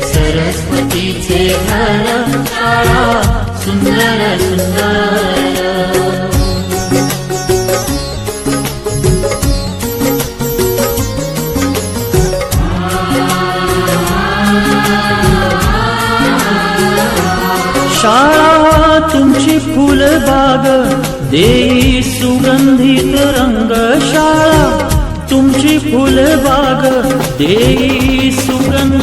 सरस्वतीचे घर सुंदर सुंदर. शाळा तुमची फुलबाग देई सुगंधित रंग शाळा तुमची फुलबाग देई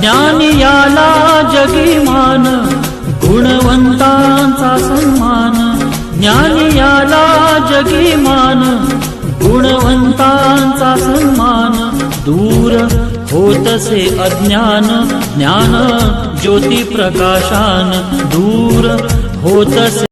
ज्ञानयाला जगिमान गुणवन्ता सन्मान. ज्ञानियाला जगिमान दूर होतसे अज्ञान ज्ञान ज्योती प्रकाशान दूर होतसे